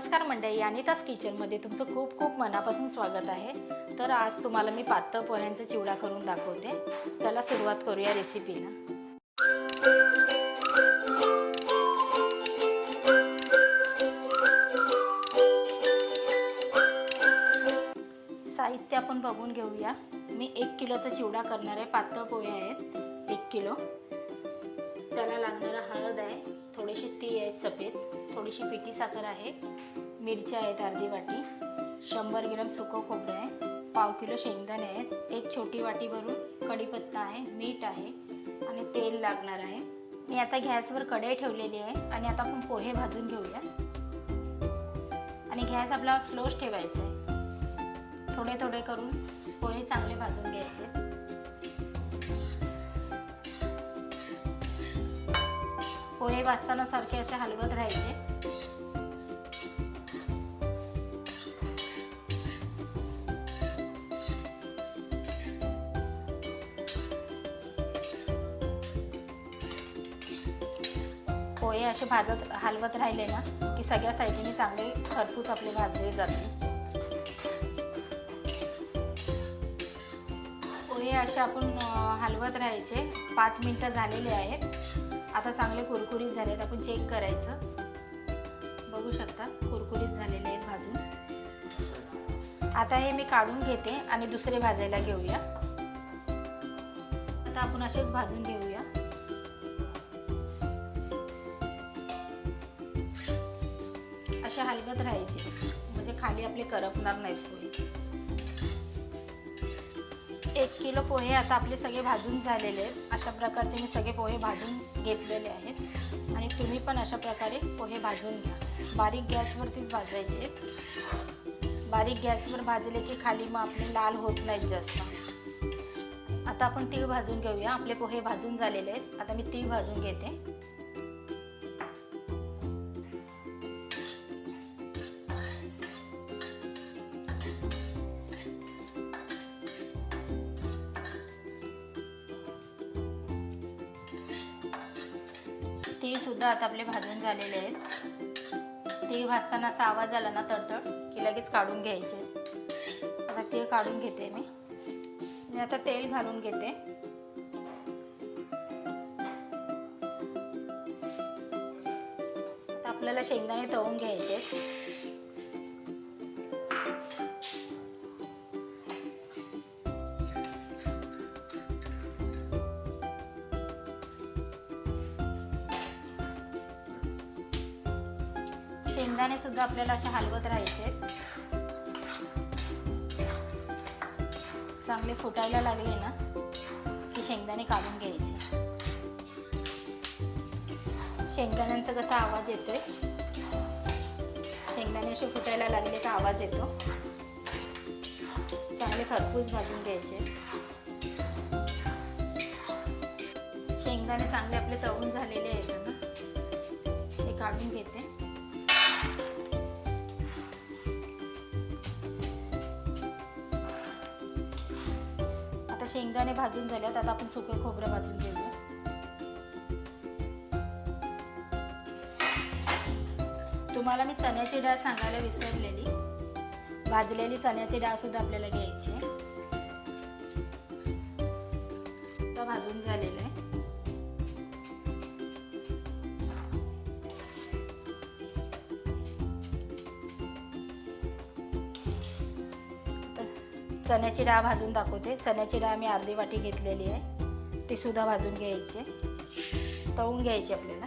नमस्कार मंडळी अनितास किचनमध्ये तुमचं खूप खूप मनापासून स्वागत आहे. तर आज तुम्हाला मी पातळ पोह्यांचा चिवडा करून दाखवते. चला सुरुवात करूया रेसिपीला. साहित्य आपण बघून घेऊया. मी एक किलोचा चिवडा करणार आहे. पातळ पोहे आहेत. एक किलो. त्याला लागणारा हळद आहे. थोडीशी ती आहे सफेद. थोडीशी पिठी साखर आहे मिरच्या आहेत अर्धी वाटी शंभर ग्रॅम सुकं खोबरं आहे पाव किलो शेंगदाणे आहेत एक छोटी वाटी भरून कढीपत्ता आहे मीठ आहे आणि तेल लागणार आहे. मी आता गॅसवर कढई ठेवलेली आहे आणि आता आपण पोहे भाजून घेऊया. आणि गॅस आपला स्लोच ठेवायचा आहे. थोडे थोडे करून पोहे चांगले भाजून घ्यायचे. पोहे वाचताना सारखे असे हलवत राहायचे. पोहे असे भाजत हलवत राहिले ना की सगळ्या साईडने चांगले खरपूस आपले भाजले जाते पोहे असे आपण हलवत राहायचे. पाच मिनटं झालेले आहेत. आता चांगले कुरकुरीत झाले आहेत. आपण चेक करायचं. बघू शकता कुरकुरीत झालेले आहेत भाजून. आता हे मी काढून घेते आणि दुसरे भाजायला घेऊया. आता आपण असेच भाजून घेऊया. असे हलगत राहायचे. म्हणजे खाली आपले करपणार नाहीत पोहे एक किलो पोहे आता आपले सगळे भाजून झालेले आहेत. अशा प्रकारचे मी सगळे पोहे भाजून घेतलेले आहेत. आणि तुम्ही पण अशा प्रकारे पोहे भाजून घ्या. बारीक गॅसवरतीच भाजायचे. बारीक गॅसवर भाजले की खाली मग आपले लाल होत नाहीत जास्त. आता आपण तीळ भाजून घेऊया. आपले पोहे भाजून झालेले आहेत. आता मी तीळ भाजून घेते. सुद्धा आता आपले भाजून झालेले आहेत. ते भाजताना असा आवाज आला ना तडतड की लगेच काढून घ्यायचे. आता ते काढून घेते मी. मी आता तेल घालून घेते. आता आपल्याला शेंगदाणे तळून घ्यायचे शेंगदाणे सुद्धा आपल्याला असे हलवत राहायचे. चांगले फुटायला लागले ना की शेंगदाणे काढून घ्यायचे. शेंगदाण्यांचा कसा आवाज येतोय? शेंगदाणे असे फुटायला लागले का आवाज येतो? चांगले खरपूस भाजून घ्यायचे. शेंगदाणे चांगले आपले तळून झालेले आहेत ना ते काढून घेते. शेंगदाणे भाजून झाल्यात आता आपण सुके खोबरं भाजून घेऊया. तुम्हाला मी चण्याची डाळ सांगायला विसरलेली. भाजलेली चण्याची डाळ सुद्धा आपल्याला घ्यायची आहे. भाजून झालेलं आहे. चण्याची डाळ भाजून दाखवते. चण्याची डाळ मी अर्धी वाटी घेतलेली आहे. ती सुद्धा भाजून घ्यायची तळून घ्यायची आपल्याला.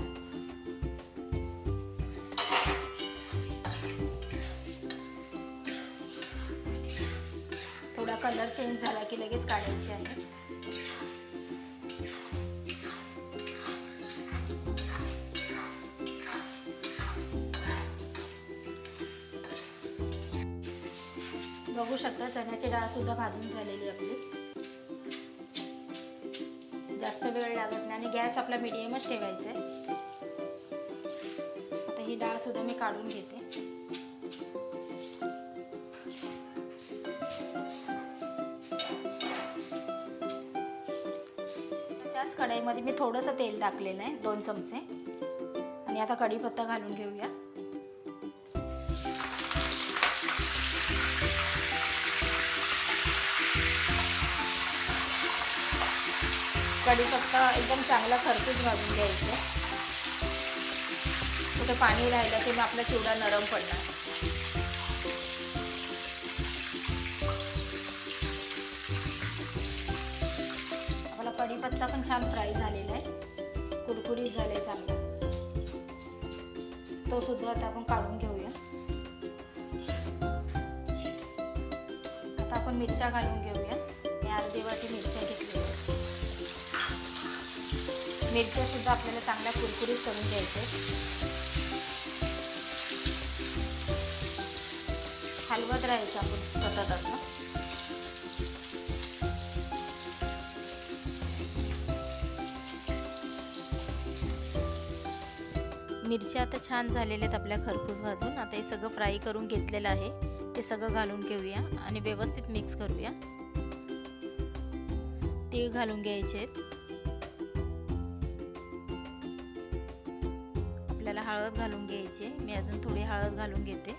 थोडा कलर चेंज झाला की लगेच काढायची आहे. बघू शकता चण्याची डाळ सुद्धा भाजून झालेली आपली. जास्त वेळ लागत नाही आणि गॅस आपला मिडियमच ठेवायचा आहे. आता ही डाळ सुद्धा मी काढून घेते. त्याच कढईमध्ये मी थोडंसं तेल टाकलेलं आहे दोन चमचे. आणि आता कढीपत्ता घालून घेऊया. कढीपत्ता एकदम चांगला खरपूस भाजून घ्यायचं. कुठे पाणी राहिलं की मग आपला चिवडा नरम पडणार. आपला कढीपत्ता पण छान फ्राय झालेला आहे. कुरकुरीत झाले चांगला. तो सुद्धा आता आपण काढून घेऊया. आता आपण मिरच्या घालून घेऊया. मी अर्धी वाटी मिरच्या घेतली मिरच्यासुद्धा मिरच्या सुद्धा आपल्याला चांगल्या कुरकुरीत करून द्यायचे. आहेत. हलवत राहायचं आपण सतत असं मिरच्या आता छान झालेल्या आहेत आपल्या खरपूस भाजून. आता हे सगळं फ्राय करून घेतलेलं आहे. ते सगळं घालून घेऊया आणि व्यवस्थित मिक्स करूया. तीळ घालून घ्यायचे आहेत. हळद घालून घ्यायची. आहे. मी अजून थोडी हळद घालून घेते.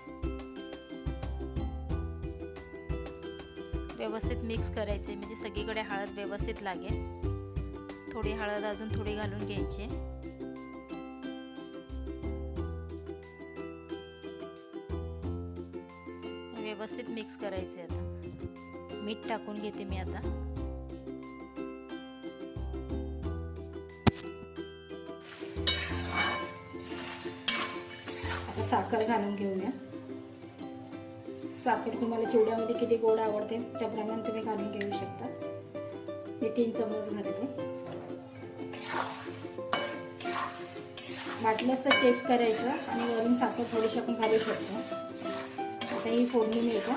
व्यवस्थित मिक्स करायचे. म्हणजे सगळीकडे हळद व्यवस्थित लागेल. थोडी हळद अजून थोडी घालून घ्यायची. व्यवस्थित मिक्स करायचे आता. मीठ टाकून घेते मी आता. साखर घालून घेऊया. साखर तुम्हाला चिवड्यामध्ये किती गोड आवडते त्याप्रमाणे तुम्ही घालून घेऊ शकता. मी तीन चमच घालते वाटलंच तर चेक करायचं आणि वरून साखर थोडीशी आपण घालू शकतो. आता ही फोडणी मिळतं.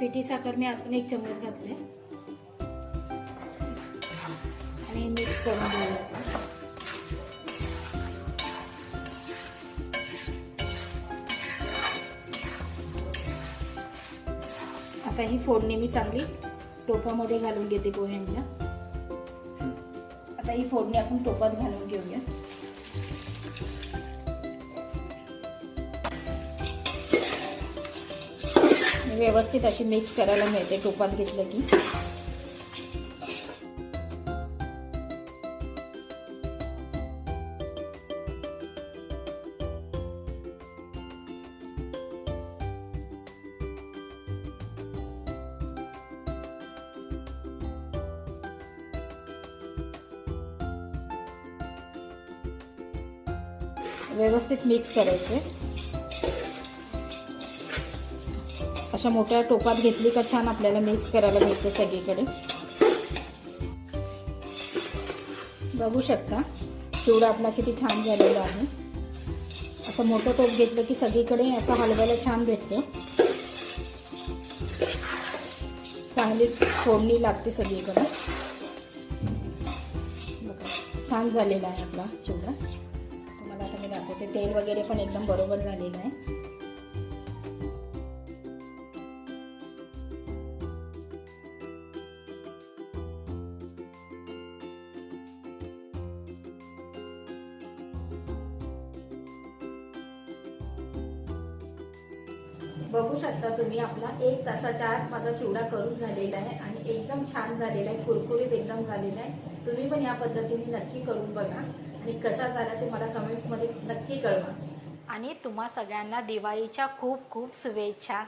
पिठी साखर मी आतून एक चमच घातले. आणि मिक्स करून घेऊया. आता ही फोडणी मी चांगली टोपामध्ये घालून घेते पोह्यांच्या. आता ही फोडणी आपण टोपात घालून घेऊया. व्यवस्थित अशी मिक्स करायला मिळते टोपात घेतलं की. व्यवस्थित मिक्स करायचे. अशा मोठ्या टोपात घेतली का छान आपल्याला मिक्स करायला मिळते सगळीकडे. बघू शकता चिवडा आपला किती छान झालेला आहे. असं मोठं टोप घेतलं की सगळीकडे असं हलवायला छान भेटतं. चांगली फोडणी लागते सगळीकडे. बघा छान झालेला आहे आपला चिवडा. दाखवते तेल वगैरे पण एकदम बरोबर झालेलं आहे. बघू शकता तुम्ही आपला एक तासाच्या आत माझा चिवडा करून झालेला आहे आणि एकदम छान झालेला आहे कुरकुरीत एकदम झालेला आहे. तुम्ही पण या पद्धतीने नक्की करून बघा. आणि कसा झाला ते मला कमेंट्समध्ये नक्की कळवा. आणि तुम्हा सगळ्यांना दिवाळीच्या खूप खूप शुभेच्छा.